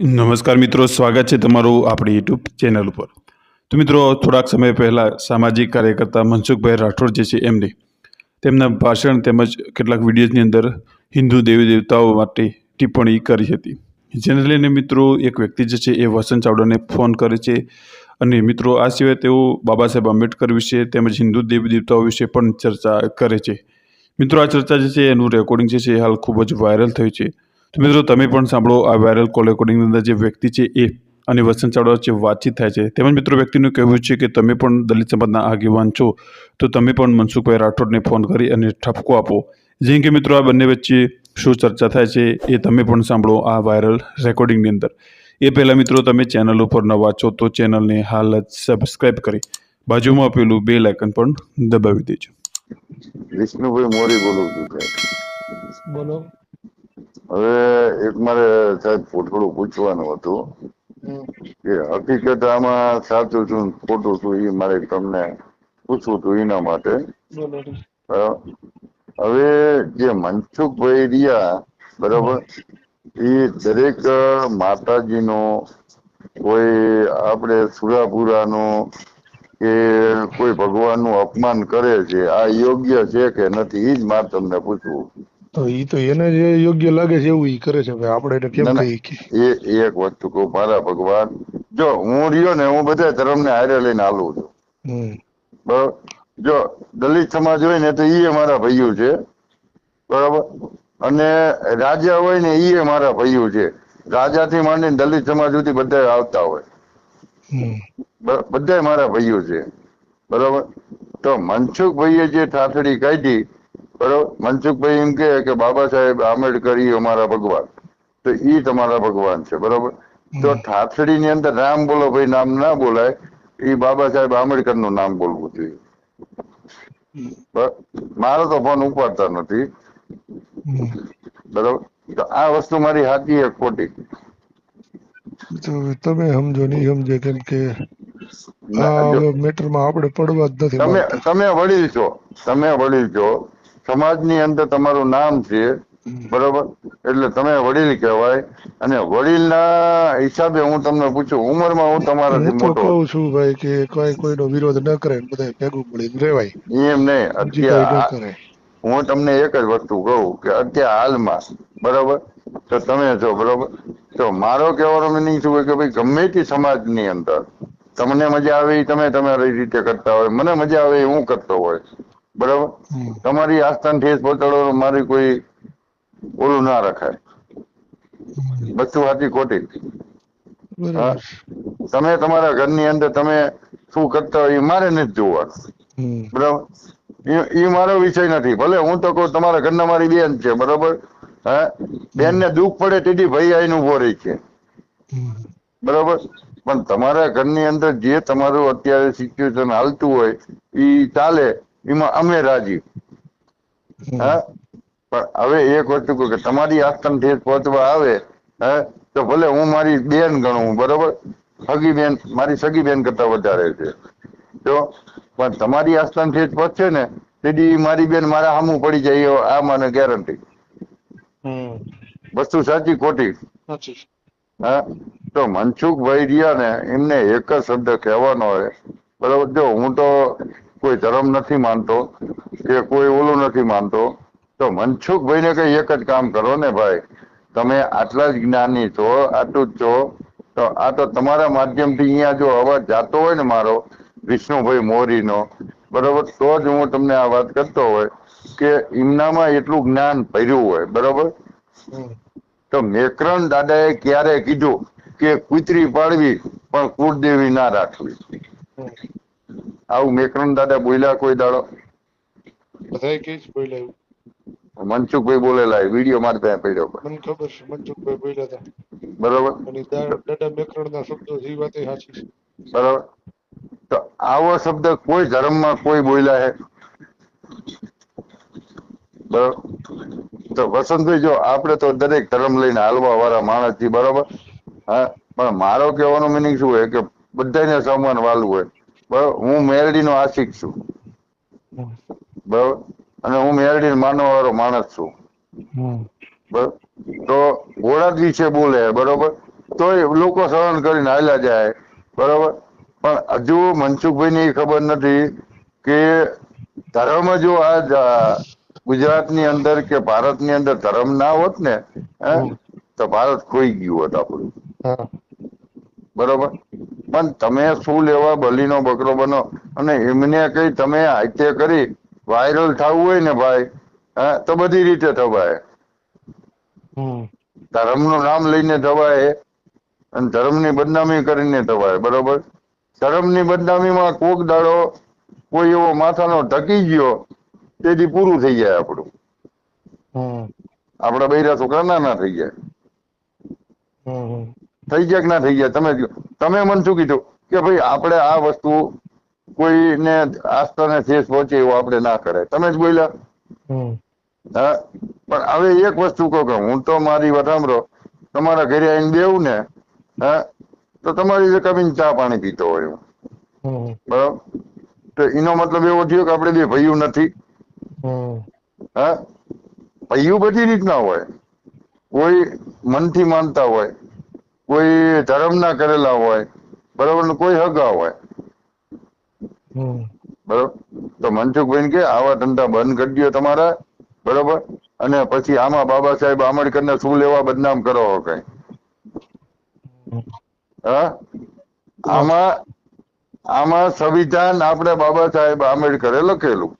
નમસ્કાર મિત્રો, સ્વાગત છે તમારું આપણી યુટ્યુબ ચેનલ ઉપર. તો મિત્રો, થોડાક સમય પહેલાં સામાજિક કાર્યકર્તા મનસુખભાઈ રાઠોડ જે છે, એમને તેમના ભાષણ તેમજ કેટલાક વિડીયોઝની અંદર હિન્દુ દેવી દેવતાઓ માટે ટિપ્પણી કરી હતી. જેને લઈને મિત્રો, એક વ્યક્તિ જે છે, એ વસંત ચાવડાને ફોન કરે છે અને મિત્રો, આ સિવાય તેઓ બાબા સાહેબ આંબેડકર વિશે તેમજ હિન્દુ દેવી દેવતાઓ વિશે પણ ચર્ચા કરે છે. મિત્રો, આ ચર્ચા જે છે, એનું રેકોર્ડિંગ જે છે હાલ ખૂબ જ વાયરલ થયું છે. તો મિત્રો તમે પણ સાંભળો આ વાયરલ કોલ રેકોર્ડિંગની અંદર જે વ્યક્તિ છે એ અને વસંત ચાવડા વચ્ચે વાતચીત થાય છે. તેમજ મિત્રો વ્યક્તિનું કહેવું છે કે તમે પણ દલિત સમાજના આગેવાન છો તો તમે પણ મનસુખભાઈ રાઠોડને ફોન કરી અને ઠપકો આપો. જેમ કે મિત્રો આ બંને વચ્ચે શું ચર્ચા થાય છે એ તમે પણ સાંભળો આ વાયરલ રેકોર્ડિંગની અંદર. એ પહેલાં મિત્રો તમે ચેનલ ઉપર નવા છો તો ચેનલને હાલ જ સબસ્ક્રાઈબ કરી બાજુમાં આપેલું બે લાઇકન પણ દબાવી દેજો. વિષ્ણુભાઈ મોરી બોલું છું. બોલો. હવે એક મારે સાહેબ થોડું પૂછવાનું હતું કે હકીકત આમાં સાચું છું ખોટું છું એ મારે તમને પૂછવું હતું એના માટે. હવે જે મનસુખભાઈ રહ્યા બરાબર એ દરેક માતાજીનો કોઈ આપણે સુરાપુરાનો કે કોઈ ભગવાનનું અપમાન કરે છે આ યોગ્ય છે કે નથી એ જ મારે તમને પૂછવું. તો ઈ તો એને જે યોગ્ય લાગે છે એવું ઈ કરે છે. ભાઈ આપણે એને કેમ ના, ના. કહીએ કે? એ એક વસ્તુ કહું મારા ભગવાન જો હું રહ્યો ને હું બધા ધર્મને હારે લઈને હાલું છું. બરાબર જો દલિત સમાજ હોય ને તો ઈ મારા ભાઈઓ છે. બરાબર? અને રાજા હોય ને ઈ મારા ભાઈઓ છે. રાજાથી માંડીને દલિત સમાજ સુધી બધા આવતા હોય. બધા મારા ભાઈઓ છે. બરાબર? તો મનસુખભાઈએ જે ઠાઠડી કાઢી બરાબર? મનસુખભાઈ એમ કહે કે બાબા સાહેબ આંબેડકર ઈ અમારા ભગવાન. તો ઈ તમારા ભગવાન છે બરાબર? તો ઠાથડી ની અંદર નામ બોલો ભાઈ નામ ના બોલાય ઈ બાબા સાહેબ આંબેડકરનું નામ બોલવું જોઈએ. મારો તો ફોન ઉપાડતા નથી. બરાબર? તો આ વસ્તુ મારી હાથી એક ખોટી. તમે સમજો નહીં સમજે કેમ કે ના, આ મેટરમાં આપણે પડવા જ નથી તમે તમે વડીલ છો તમે વડીલ છો. સમાજની અંદર તમારું નામ છે બરોબર? એટલે તમે વડીલ કહેવાય. અને વડીલના હિસાબે હું તમને પૂછું ઉંમરમાં હું તમારાથી મોટો કહું છું ભાઈ કે કોઈ કોઈનો વિરોધ ન કરે બધા ભેગું મળીને રેવાય એમ નહીં. અત્યારે હું તમને એક જ વસ્તુ કહું કે અત્યારે હાલમાં બરોબર? તો તમે છો બરોબર? તો મારો કહેવાનો મિનિંગ શું હોય કે ભાઈ ગમે તે સમાજની અંદર તમને મજા આવે એ તમે તમારી રીતે કરતા હોય. મને મજા આવે એ હું કરતો હોય બરાબર? તમારી આસ્થાને ઠેસ પહોંચાડવાનું મારી કોઈ ઓલું ના રખાય. બધું સાચી ખોટી તમે તમારા ઘરની અંદર તમે શું કરતા હોય એ મારે નથી જોવાનું. બરાબર? એ મારો વિષય નથી. ભલે હું તો કહું તમારા ઘરના મારી બેન છે બરોબર? હે? બેન ને દુઃખ પડે તેથી ભાઈ આઈને ઊભો રહી છે. બરાબર બરોબર? પણ તમારા ઘરની અંદર જે તમારું અત્યારે સિચ્યુએશન હાલતું હોય એ ચાલે. એમાં અમે રાજી. હા? પણ હવે એક વસ્તુ કે તમારી આસ્થાન ઠેર પહોંચવા આવે હે તો ભલે હું મારી બેન ગણું બરોબર? સગી બેન મારી સગી બેન કરતા વધારે છે. તો પણ તમારી આસ્થાન ઠેર પહોંચશે ને તેથી મારી બેન મારા સામું પડી જાય આ મને ગેરંટી હમ. વસ્તુ સાચી ખોટી? હા? તો મનસુખભાઈ રહ્યા ને એમને એક જ શબ્દ કહેવાનો હોય. બરોબર? જો હું તો કોઈ ધર્મ નથી માનતો કે કોઈ ઓલું નથી માનતો તો મનસુખભાઈ ને કઈ એક જ કામ કરો ને ભાઈ. તમે આટલા જ જ્ઞાની છો આટલું જ છો તો આ તો તમારા માધ્યમથી અહીંયા જો અવાજ જાતો હોય ને મારો વિષ્ણુભાઈ મોરીનો બરોબર તો જ હું તમને આ વાત કરતો હોય કે એમનામાં એટલું જ્ઞાન ભર્યું હોય બરાબર? તો મેકરણ દાદાએ ક્યારે કીધું કે કુતરી પાડવી પણ કુળદેવી ના રાખવી. આવું મેકરણ દાદા બોલ્યા કોઈ દાડો. બધા કે જ બોલ્યા એવું. મનસુખભાઈ બોલેલા વીડિયો મારે પડ્યો મને ખબર છે મનસુખભાઈ બોલ્યા હતા બરોબર. અને દા- મેકરણ ના શબ્દો જે વાત સાચી છે. બરોબર. તો આવો શબ્દ કોઈ ધર્મમાં કોઈ બોલ્યા હે? બરોબર. તો વસંતભાઈ જો આપણે તો દરેક ધર્મ લઈને હાલવા વાળા માણસ છીએ બરોબર? હા પણ મારો કહેવાનો મિનિંગ શું હોય કે બધાને સમાન વાલું હોય. બરોબર? હું મેરડીનો આશિક છું. બરોબર? અને હું મેરડી માનવા વાળો માણસ છું. તો ઘોડા વિશે બોલે બરોબર? તોય લોકો સહન કરીને હાલ્યા જાય બરોબર? પણ હજુ મનસુખભાઈ ને ખબર નથી કે ધર્મ જો આજ ગુજરાતની અંદર કે ભારતની અંદર ધર્મ ના હોત ને તો ભારત ખોઈ ગયું હોત આપણું. બરોબર? પણ તમે શું લેવા બલીનો બકરો બનો? અને એમને કઈ તમે હાથે કરી વાયરલ થવું હોય ને ભાઈ હા તો બધી રીતે થવાય. ધર્મનું નામ લઈને થવાય અને ધર્મની બદનામી કરીને થવાય બરોબર? ધર્મની બદનામીમાં કોક દાડો કોઈ એવો માથાનો ઢકી ગયો તેથી પૂરું થઈ જાય આપણું. આપણા બૈરા છોકરા નાના થઈ જાય. હમ હમ. થઈ ગયા કે ના થઈ ગયા? તમે તમે મને શું કીધું? કે ભાઈ આપણે આ વસ્તુ કોઈને આસ્થાને શેષ પહોંચે એવું આપણે ના કરે તમે જ બોલ્યા. હા. પણ હવે એક વસ્તુ કહો કે હું તો મારી વાત સાંભળો. તમારા ઘરે આવીને બેવું ને હા તો તમારી જગ્યા ચા પાણી પીતો હોય હું. બરાબર? તો એનો મતલબ એવો થયો કે આપણે બે ભયું નથી. હા. ભયું બધી રીતના હોય. કોઈ મનથી માનતા હોય. કોઈ ધર્મના કરેલા હોય બરોબર કોઈ હગા હોય. બરોબર? તો મનસુખભાઈ કે આવા ધંધા બંધ કરી દો તમારા બરોબર? અને પછી આમાં બાબા સાહેબ આંબેડકર ને શું લેવા બદનામ કરો કઈ? હા? આમાં આમાં સંવિધાન આપણે બાબા સાહેબ આંબેડકરે લખેલું.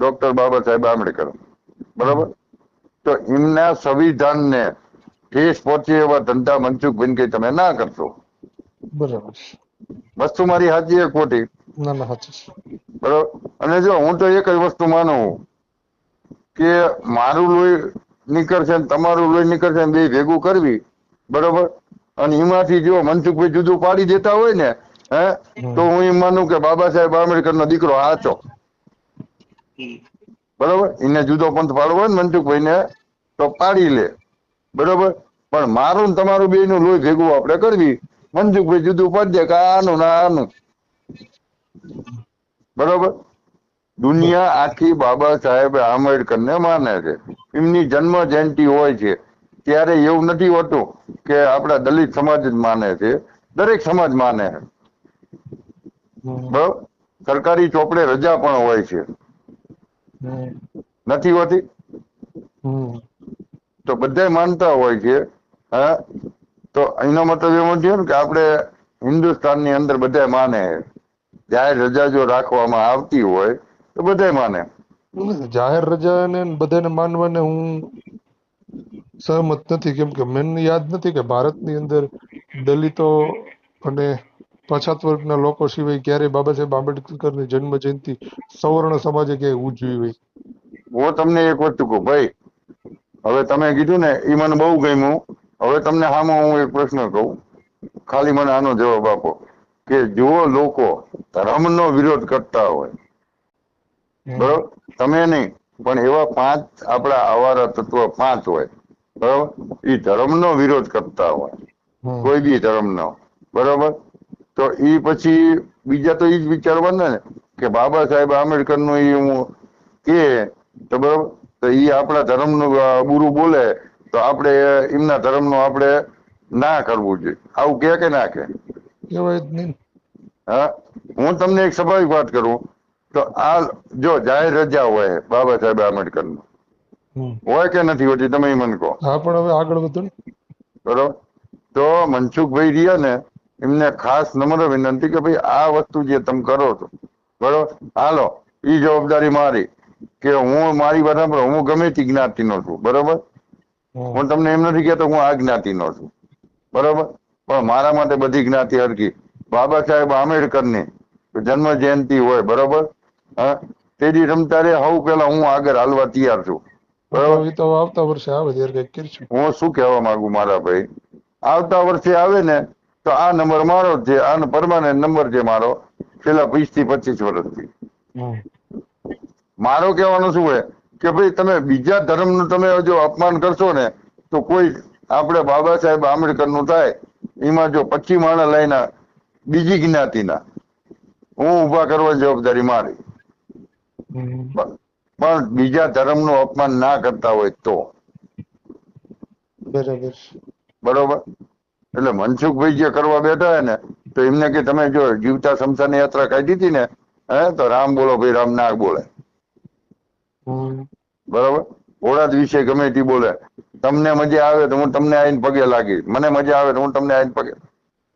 ડોક્ટર બાબા સાહેબ આંબેડકર. બરોબર? તો એમના સંવિધાનને ઠેસ પહોંચે એવા ધંધા મનસુખભાઈ કે તમે ના કરશો. બરાબર વસ્તુ મારી સાચી છે ખોટી. ના ના સાચું બરાબર? અને જો હું તો એક જ વસ્તુ માનું કે મારું લોહી નીકળશે ને તમારું લોહી નીકળશે ને બે ભેગું કરવી બરોબર? અને એમાંથી જો મનસુખભાઈ જુદું પાડી દેતા હોય ને હે તો હું એમ માનું કે બાબા સાહેબ આંબેડકર નો દીકરો હાચો બરોબર? એને જુદો પંથ પાડવો હોય ને મનસુખભાઈ ને તો પાડી લે. બરોબર? પણ મારું ને તમારું બે નું લોહી ભેગું આપણે કરવી. મનસુખભાઈ જુદું પાડી દે કે આનું ના આનું. બરોબર? દુનિયા આખી બાબા સાહેબ આંબેડકર ને માને છે. એમની જન્મ જયંતિ હોય છે. ત્યારે એવું નથી હોતું કે આપણા દલિત સમાજ જ માને છે. દરેક સમાજ માને છે. બરોબર? સરકારી ચોપડે રજા પણ હોય છે. નથી હોતી? તો બધા માનતા હોય છે હા? તો એનો મતલબ એમ થયો ને કે આપણે હિન્દુસ્તાનની અંદર બધા માને. જાહેર રજા જો રાખવામાં આવતી હોય તો બધા માને. જાહેર રજા ને બધાને માનવાને હું સહમત નથી. કેમ કે મને યાદ નથી કે ભારતની અંદર દલિતો અને પછાત વર્ગના લોકો સિવાય ક્યારેય બાબા સાહેબ આંબેડકરની જન્મ જયંતિ સવર્ણ સમાજે ક્યાંય ઉજવી હોય. હું તમને એક વસ્તુ કહું ભાઈ હવે તમે કીધું ને એ મને બહુ ગમ્યું. હવે તમને સામે હું એક પ્રશ્ન કહું. ખાલી મને આનો જવાબ આપો. કે જુઓ લોકો ધર્મનો વિરોધ કરતા હોય. બરોબર? તમે નહીં પણ એવા પાંચ આપણા આવારા તત્વ પાંચ હોય. બરોબર? એ ધર્મનો વિરોધ કરતા હોય. કોઈ બી ધર્મનો. બરોબર? તો એ પછી બીજા તો એ જ વિચારવાના ને કે બાબા સાહેબ આંબેડકરનું ઈ હું કે તો બરોબર? તો એ આપણા ધર્મનું બુરું બોલે તો આપણે એમના ધર્મનું આપણે ના કરવું જોઈએ. આવું કે કે ના કે હા? હું તમને એક સ્વાભાવિક વાત કરું. તો આ જો જાહેર રજા હોય બાબા સાહેબ આંબેડકર હોય કે નથી હોતી તમે મને કહો. હા પણ હવે આગળ વધો બરોબર? તો મનસુખભાઈ રહ્યા ને એમને ખાસ નમ્ર વિનંતી કે ભાઈ આ વસ્તુ જે તમે કરો છો બરોબર? હાલો ઈ જવાબદારી મારી. કે હું મારી વાત હું ગમે તે જ્ઞાતિનો છું બરોબર? હું તમને એમ નથી કહેતો હું આ જ્ઞાતિનો છું બરોબર? પણ મારા માટે બધી જ્ઞાતિ હરકી બાબા સાહેબ આંબેડકરની જન્મ જયંતિ હોય બરોબર? હા? તેની રમતારે હવ પેલા હું આગળ હાલવા તૈયાર છું બરોબર? તો આવતા વર્ષે આવે ત્યારે કંઈક કરીશું. હું શું કહેવા માંગુ મારા ભાઈ? આવતા વર્ષે આવે ને તો આ નંબર મારો છે આનો પરમાનન્ટ નંબર છે મારો છેલ્લા વીસથી પચીસ વર્ષથી. મારો કહેવાનું શું હોય કે ભાઈ તમે બીજા ધર્મનું તમે જો અપમાન કરશો ને તો કોઈ આપણે બાબા સાહેબ આંબેડકરનું થાય એમાં જો પચી માણસ લઈને બીજી જ્ઞાતિના હું ઊભા કરવા જવાબદારી મારી. પણ બીજા ધર્મનું અપમાન ના કરતા હોય તો. બરાબર. બરોબર? એટલે મનસુખભાઈ જે કરવા બેઠા હે ને તો એમને કે તમે જો જીવતા શમશાન યાત્રા કાઢી હતી ને હે તો રામ બોલો ભાઈ રામ ના બોલે. બરાબર? ભોળાત વિશે ગમે તે બોલે. તમને મજા આવે તો હું તમને આવીને પગે લાગીશ. મને મજા આવે તો હું તમને આવીને પગે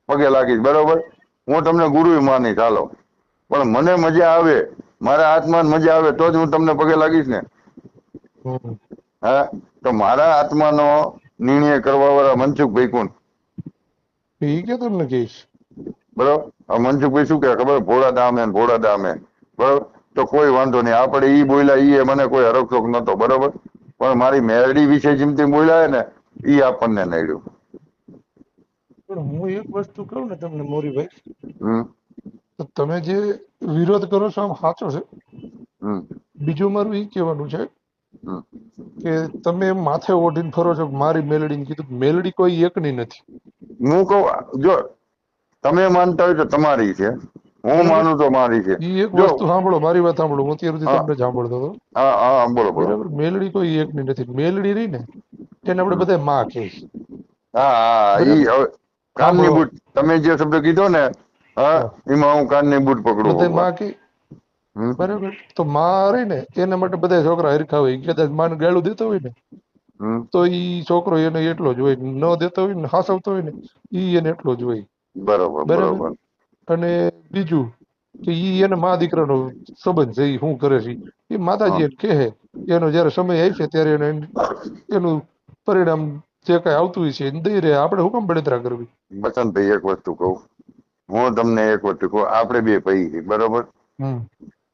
પગે લાગીશ. બરાબર? હું તમને ગુરુ માનીશ. હાલો. પણ મને મજા આવે મારા આત્માને મજા આવે તો જ હું તમને પગે લાગીશ ને. હા? તો મારા આત્માનો નિર્ણય કરવા વાળા મનસુખભાઈ કોણ? ઈ કે તમને કહીશ બરાબર? આ મનસુખભાઈ શું કે ખબર? ભોળા દામે ભોળા દામે બરાબર? તો કોઈ વાંધો નહીં. આપણે એ બોલ્યા એ મને કોઈ હરકશોક નતો બરોબર? પણ મારી મેરડી વિશે જેમથી બોલ્યા ને એ આપણને નડ્યું. પણ હું એક વસ્તુ કહું ને તમને મોરીભાઈ. તમે જે વિરોધ કરો છો આમ સાચો છે. બીજું મારું એ કહેવાનું છે કે તમે માથે ઓઢીને ફરો છો મારી મેલડી કીધું મેલડી કોઈ એકની નથી. હું કહું જો તમે માનતા હોય તો તમારી છે. હું માનું તો મારી છે એક વસ્તુ સાંભળો મારી વાત સાંભળો હું અત્યાર સુધી તમને સાંભળતો હતો. હા હા બોલો બોલો. બરાબર? મેલડી કોઈ એકની નથી. મેલડી રહી ને તેને આપણે બધા માં કહે હા હા ઈ હવે કાનની બૂટ તમે જે શબ્દ કીધો ને હા એમાં હું કાનની બૂટ બધા પકડું માં કે? બરાબર? તો માં રહી ને એના માટે બધા છોકરા હરખા હોય. કદાચ માને ગાળું દેતો હોય ને તો ઈ છોકરો એને એટલો જ હોય. ન દેતો હોય ને હાસવતો હોય ને ઈ એને એટલો જ હોય. બરાબર? બરાબર. અને બીજું કે ઈ એને મા દીકરાનો સંબંધ છે ઈ શું કરે છે? એ માતાજી એને કહે એનો જયારે સમય આવશે ત્યારે એને એનું પરિણામ જે કઈ આવતું હોય છે એને દઈ રહે આપણે કામ બળતરા કરવી? બસંતભાઈ એક વસ્તુ કહું. હું તમને એક વસ્તુ કહું. આપણે બે પૈ છીએ બરોબર?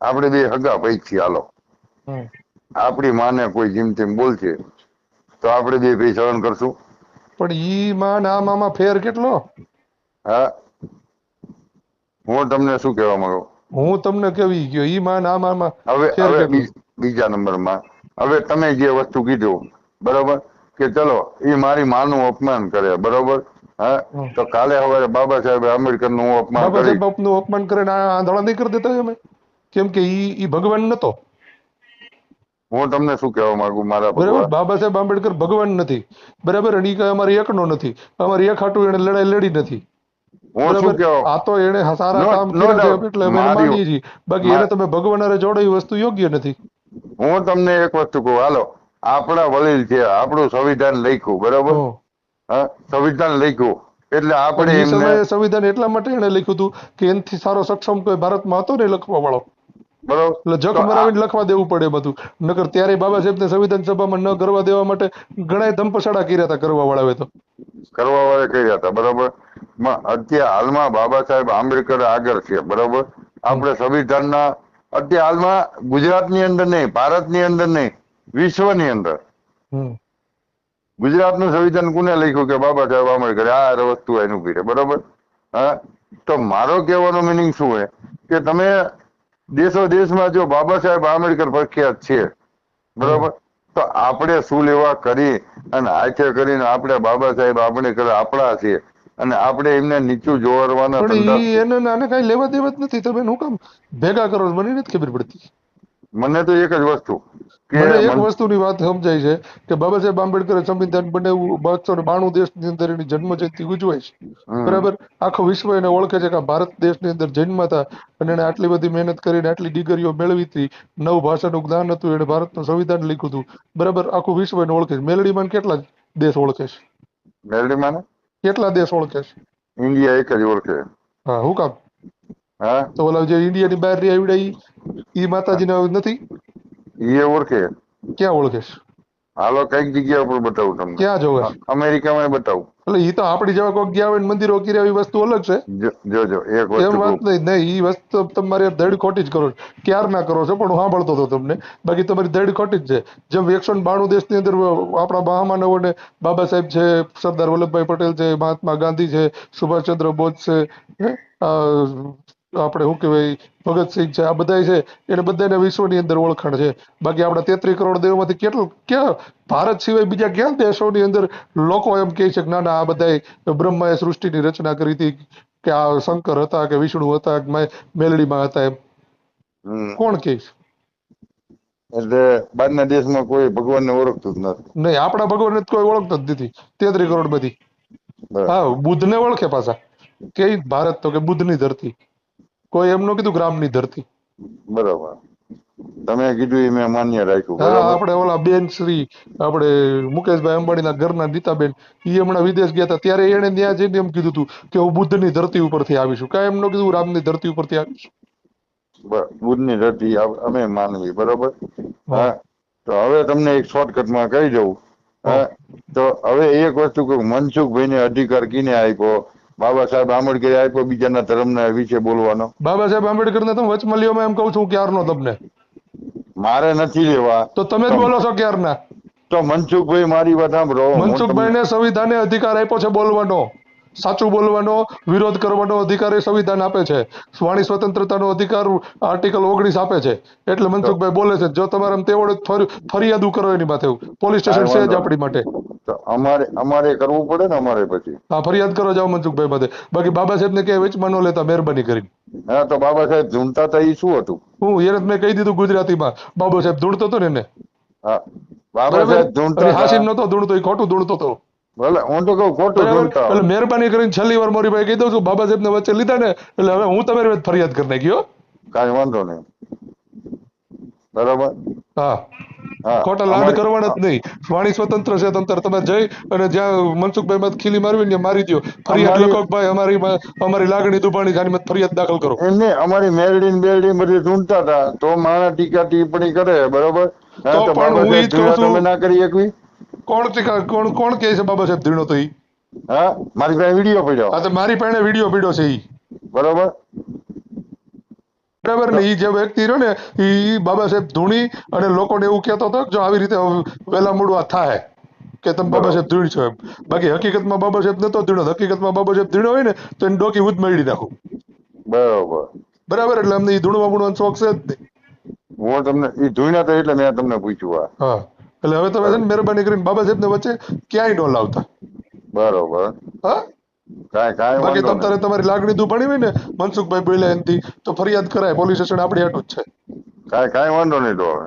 આપણે બે હગા પૈ છીએ હાલો. આપણી માને કોઈ જીમ તેમ બોલશે તો આપણે બે ભાઈ સહન કરશું. પણ ઈ માં ને મામાં ફેર કેટલો? હા. હું તમને શું કહેવા માંગુ? હું તમને કેવી ગયો? ઈ માં ને મામાં હવે હવે બીજા નંબરમાં. હવે તમે જે વસ્તુ કીધું બરોબર? કે ચલો એ મારી માનું અપમાન કરે બરોબર? હા? તો કાલે હવે બાબા સાહેબ આંબેડકરનું અપમાન બાબા સાહેબ બાપનું અપમાન કરે આંધળા નહીં કરી દેતા અમે કેમ કે ઈ ઈ ભગવાન નતો. હું તમને શું કહેવા માંગુ મારા બરાબર? બાબા સાહેબ આંબેડકર ભગવાન નથી. બરાબર? અને ઈ કઈ અમારી એકનો નથી. અમારી એક હાટું એને લડાઈ લડી નથી. હું શું બરાબર? આ તો એને સારા કામ કર્યા છે એટલે અમે માનીએ છીએ. બાકી એને તમે ભગવાન હારે વસ્તુ યોગ્ય નથી. હું તમને એક વસ્તુ કહું. હાલો આપણા વડીલ છે આપણું સંવિધાન લખ્યું બરોબર? હા સંવિધાન લખ્યું. એટલે આપણે સંવિધાન એટલા માટે એને લખ્યું હતું કે એનથી સારો સક્ષમ કોઈ ભારતમાં હતો ને લખવા વાળો. બરોબર? એટલે મરાવીને લખવા દેવું પડે બધું. નકર ત્યારે બાબા સાહેબને સંવિધાન સભામાં ન કરવા દેવા માટે ઘણા ધંપછાડા કર્યા હતા કરવા વાળાએ તો. કરવા વાળા કર્યા હતા બરાબર? અત્યારે હાલમાં બાબા સાહેબ આંબેડકર આગળ છે બરાબર? આપણે સંવિધાનના અત્યારે હાલમાં ગુજરાતની અંદર નહીં ભારતની અંદર નહીં વિશ્વની અંદર. હમ. ગુજરાતનું સંવિધાન કોને લખ્યું કે બાબા સાહેબ આંબેડકર આ વસ્તુ એનું પીરે બરોબર? હા? તો મારો કહેવાનો મિનિંગ શું છે? કે તમે દેશો દેશમાં જો બાબા સાહેબ આંબેડકર પ્રખ્યાત છે બરોબર? તો આપણે શું લેવા કરી અને આચે કરીને આપણે બાબા સાહેબ આંબેડકર આપણા છે અને આપણે એમને નીચું જોવાના એને આને કઈ લેવા દેવા જ નથી. તમે શું કામ ભેગા કરો? મને નથી ખબર પડતી. મને તો એક જ વસ્તુ મને એક વસ્તુની વાત સમજાય છે કે બાબા સાહેબ આંબેડકરે સંવિધાન બનાવ્યું બસો ને બાણું દેશની અંદર એની જન્મ જયંતિ ઉજવાય છે. બરાબર? આખો વિશ્વ એને ઓળખે છે કે ભારત દેશની અંદર જન્મ હતા અને એને આટલી બધી મહેનત કરીને આટલી ડિગ્રીઓ મેળવી હતી. નવ ભાષાનું જ્ઞાન હતું એને ભારતનું સંવિધાન લીખ્યું હતું. બરાબર? આખું વિશ્વ એને ઓળખે છે. મેલડીમાં કેટલા દેશ ઓળખે છે? મેલડીમાં ને? કેટલા દેશ ઓળખે છે? ઇન્ડિયા એક જ ઓળખે. હા હું કામ? હા? તો ઓલા જે ઇન્ડિયાની બહાર રહી આવડે ઈ માતાજી માતાજીને નથી? એ ઓળખે. ક્યાં ઓળખે? હાલો કંઈક જગ્યા ઉપર બતાવું તમને. ક્યાં જોવે? અમેરિકામાં બતાવું. એટલે ઈ તો આપડી જેવા કોઈક ગયા હોય મંદિરો કર્યા એવી વસ્તુ અલગ છે. જો- એક એમ વાત નહીં નહીં ઈ વસ્તુ તમારી ધડ ખોટી જ કરો ક્યાર ના કરો છો પણ હું સાંભળતો હતો તમને. બાકી તમારી ધડ ખોટી જ છે. જેમ એકસો બાણું દેશની અંદર આપણા મહામાનવોને બાબા સાહેબ છે સરદાર વલ્લભભાઈ પટેલ છે મહાત્મા ગાંધી છે સુભાષચંદ્ર બોઝ છે આપણે શું કહેવાય ભગતસિંહ છે આ બધા છે એને બધાને વિશ્વની અંદર ઓળખાણ છે. બાકી આપણા તેત્રીસ કરોડ દેવોમાંથી કેટલું ક્યાં ભારત સિવાય બીજા ક્યાં દેશોની અંદર લોકો એમ કહે છે કે ના ના આ બધા બ્રહ્માએ સૃષ્ટિની રચના કરી હતી કે આ શંકર હતા કે વિષ્ણુ હતા કે મે- મેલડીમાં હતા એમ. કોણ કહે છે? એટલે બહારના દેશમાં કોઈ ભગવાનને ઓળખતું જ નથી. નહીં આપણા ભગવાનને કોઈ ઓળખતો જ નથી. તેત્રી કરોડ બધી હા બુદ્ધને ઓળખે પાછા. કે ભારત તો કે બુદ્ધની ધરતી. કોઈ એમનું ન કીધું ગ્રામની ધરતી. બરાબર. તમે કીધું એ મેં માન્ય રાખ્યું હા આપણે ઓલા બેન શ્રી આપણે મુકેશભાઈ અંબાણીના ઘરના નીતાબેન એ હમણાં વિદેશ ગયા હતા ત્યારે એને ત્યાં જઈને એમ કીધું હતું કે હું બુદ્ધની ધરતી ઉપરથી આવીશું. કાંઈ એમનું ન કીધું રામની ધરતી ઉપરથી આવીશું? બુદ્ધની ધરતી અમે માનવી બરોબર? હા. તો હવે તમને એક શોર્ટકટમાં કહી દઉં. હા તો હવે એક વસ્તુ કહું મનસુખભાઈને અધિકાર કીને આપ્યો? બાબા સાહેબ આંબેડકરે આપ્યો બીજાના ધર્મના વિશે બોલવાનો. બાબા સાહેબ આંબેડકરને તમે વચમાં લ્યો એમ કહું છું ક્યારનો તમને? મારે નથી લેવા. તો તમે જ બોલો છો ક્યારના? તો મનસુખભાઈ મારી વાત સાંભળો. મનસુખભાઈ ને સંવિધાને અધિકાર આપ્યો છે બોલવાનો. સાચું બોલવાનો વિરોધ કરવાનો અધિકાર એ સંવિધાન આપે છે. વાણી સ્વતંત્રતાનો અધિકાર આર્ટિકલ ઓગણીસ આપે છે. એટલે મનસુખભાઈ બોલે છે જો તમારે તેવડે ફરિયાદ કરો એની માથે. પોલીસ સ્ટેશન છે જ આપણી માટે. તો અમારે અમારે કરવું પડે ને અમારે પછી. હા ફરિયાદ કરો જાઓ મનસુખભાઈ માથે બાકી બાબા સાહેબને કે વેચમાં ન લેતા મહેરબાની કરીને. હા તો બાબા સાહેબ ઝૂંટતા હતા એ શું હતું? હું એને મેં કહી દીધું ગુજરાતીમાં. બાબા સાહેબ ધૂણતો હતો ને એને? હા બાબા સાહેબ ઝૂંટતા અને નતો ધૂણતો એ ખોટું ધૂણતો હતો. ભલે હું તો કહું ખોટું બરાબર? એટલે મહેરબાની કરીને છેલ્લી વાર મોરી ભાઈ કહી દઉં છું. બાબા સાહેબ ને વચ્ચે લીધા ને એટલે હવે હું તમારી ફરિયાદ કરી નાખ્યો કાંઈ વાંધો નહીં. બરાબર? હા. ખોટા લાડ કરવાના જ નહીં. વાણી સ્વતંત્ર છે તંત્ર તમે જઈ અને જ્યાં મનસુખભાઈ મત ખીલી મારવી ને મારી દો ફરિયાદ અમારી- લખો ભાઈ અમારી અમારી લાગણી દુભાણી જાની મત ફરિયાદ દાખલ કરો. એને અમારી મેરડીન બેરડીન બધી ઢૂંઢતા હતા. તો મારા ટીકા ટિપ્પણી કરે બરોબર? હા, તો પણ હું ઈ કહું છું. તમે ના કરી એકવી? કોણ ટીકા કોણ કોણ કહે છે બાબા સાહેબ ધીણો તો ઈ? હા મારી પાસે વીડિયો પડ્યો. આ તો મારી પાસે વીડિયો પડ્યો છે ઈ. બરોબર? બરાબર ને એ જે વ્યક્તિ રહ્યો ને એ બાબા સાહેબ ધૂણી અને લોકોને એવું કહેતો હતો જો આવી રીતે વેલા મોડું થાય કે તમે બાબા સાહેબ ધૂણી છો એમ. બાકી હકીકતમાં બાબા સાહેબ નતો ધીણો હકીકતમાં બાબા સાહેબ ધીણો હોય ને તો એને ડોકી ઉદ મેળી નાખું. બરાબર. બરાબર એટલે અમને એ ધૂણવા મૂણવાનો શોખ છે જ નહીં. હું તમને એ ધૂણ્યા હતા એટલે મેં તમને પૂછ્યું હા. એટલે હવે તમે છે ને મહેરબાની કરીને બાબા સાહેબ ને વચ્ચે ક્યાંય ન લાવતા. બરોબર. હા? કાંઈ કાંઈ બાકી તમ તારે તમારી લાગણી દુભાણી હોય ને મનસુખભાઈ બોલ્યા એનાથી તો ફરિયાદ કરાય પોલીસ સ્ટેશન આપણી હાટુ જ છે. કાંઈ કાંઈ વાંધો નહીં તો હવે.